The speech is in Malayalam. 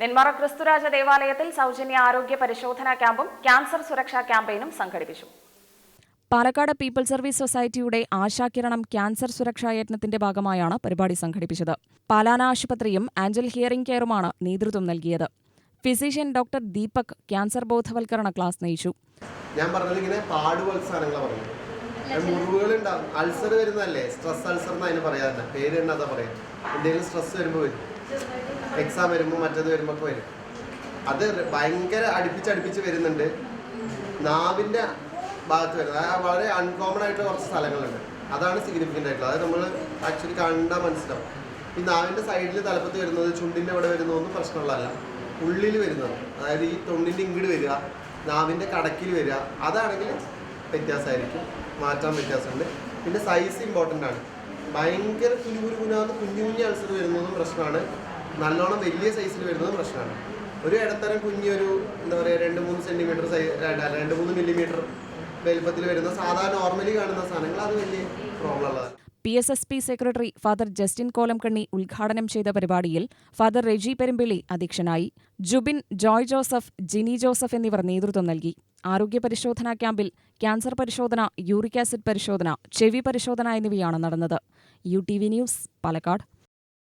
നെന്മാറ ക്രിസ്തുരാജ ദേവാലയത്തിൽ സൗജന്യ ആരോഗ്യ പരിശോധനാ ക്യാമ്പും ക്യാൻസർ സുരക്ഷാ ക്യാമ്പയിനും സംഘടിപ്പിച്ചു. പാലക്കാട് പീപ്പിൾ സർവീസ് സൊസൈറ്റിയുടെ ആശാകിരണം ക്യാൻസർ സുരക്ഷാ യജ്ഞത്തിന്റെ ഭാഗമായാണ് പരിപാടി സംഘടിപ്പിച്ചത്. പാലാന ആശുപത്രിയും ആഞ്ചൽ ഹിയറിംഗ് കെയറുമാണ് നേതൃത്വം നൽകിയത്. ഫിസിഷ്യൻ ഡോക്ടർ ദീപക് ക്യാൻസർ ബോധവൽക്കരണ ക്ലാസ് നയിച്ചു. ഞാൻ പറഞ്ഞത് ഇങ്ങനെ മുറിവുകൾ ഉണ്ടാവും അൾസർ വരുന്നതല്ലേ? സ്ട്രെസ് അൾസർ എന്ന് അതിന് പറയാറില്ല പേര് തന്നെ അതാ പറയാം. എന്തെങ്കിലും സ്ട്രെസ് വരുമ്പോൾ വരും. എക്സാം വരുമ്പോൾ മറ്റേത് വരുമ്പോൾ വരും. അത് ഭയങ്കര അടുപ്പിച്ചടുപ്പിച്ച് വരുന്നുണ്ട്. നാവിന്റെ ഭാഗത്ത് വരുന്നത്. വളരെ അൺകോമൺ ആയിട്ടുള്ള കുറച്ച് സ്ഥലങ്ങളുണ്ട്. അതാണ് സിഗ്നിഫിക്കന്റ് ആയിട്ടുള്ളത്. അത് നമ്മൾ ആക്ച്വലി കണ്ടാൽ മനസ്സിലാവും. ഈ നാവിന്റെ സൈഡിൽ തലപ്പത്ത് വരുന്നത് ചുണ്ടിന്റെ അവിടെ വരുന്നതൊന്നും പ്രശ്നമുള്ളതല്ല. ഉള്ളിൽ വരുന്നത്. അതായത് ഈ തൊണ്ടിന്റെ ഇങ്ങോട്ട് വരിക നാവിന്റെ കടക്കിൽ വരിക അതാണെങ്കിൽ വ്യത്യാസമായിരിക്കും. മാറ്റാൻ വ്യത്യാസമുണ്ട്. പിന്നെ സൈസ് ഇമ്പോർട്ടന്റ് ആണ്. ഭയങ്കര കുഞ്ഞു കുഞ്ഞു കുഞ്ഞാന്ന് കുഞ്ഞു കുഞ്ഞു അൾസർ വരുന്നതും പ്രശ്നമാണ്. നല്ലോണം വലിയ സൈസിൽ വരുന്നതും പ്രശ്നമാണ്. ഒരു ഇടത്തരം കുഞ്ഞൊരു എന്താ പറയുക രണ്ട് മൂന്ന് സെന്റിമീറ്റർ സൈ രണ്ട് മൂന്ന് മില്ലിമീറ്റർ വലുപ്പത്തിൽ വരുന്ന സാധാരണ നോർമലി കാണുന്ന സാധനങ്ങൾ അത് വലിയ പ്രോബ്ലം ഉള്ളതാണ്. P S S P secretary father Justin Kolamkanni ഉദ്ഘാടനം ചെയ്ത പരിപാടിയിൽ ഫാദർ റെജി പെരുമ്പിള്ളി അധ്യക്ഷനായി ജുബിൻ ജോയ് ജോസഫ് ജിനി ജോസഫ് എന്നിവർ നേതൃത്വം നൽകി. ആരോഗ്യ പരിശോധനാ ക്യാമ്പിൽ ക്യാൻസർ പരിശോധന യൂറിക് ആസിഡ് പരിശോധന ചെവി പരിശോധന എന്നിവയാണ് നടന്നത്. U T V news Palakkad.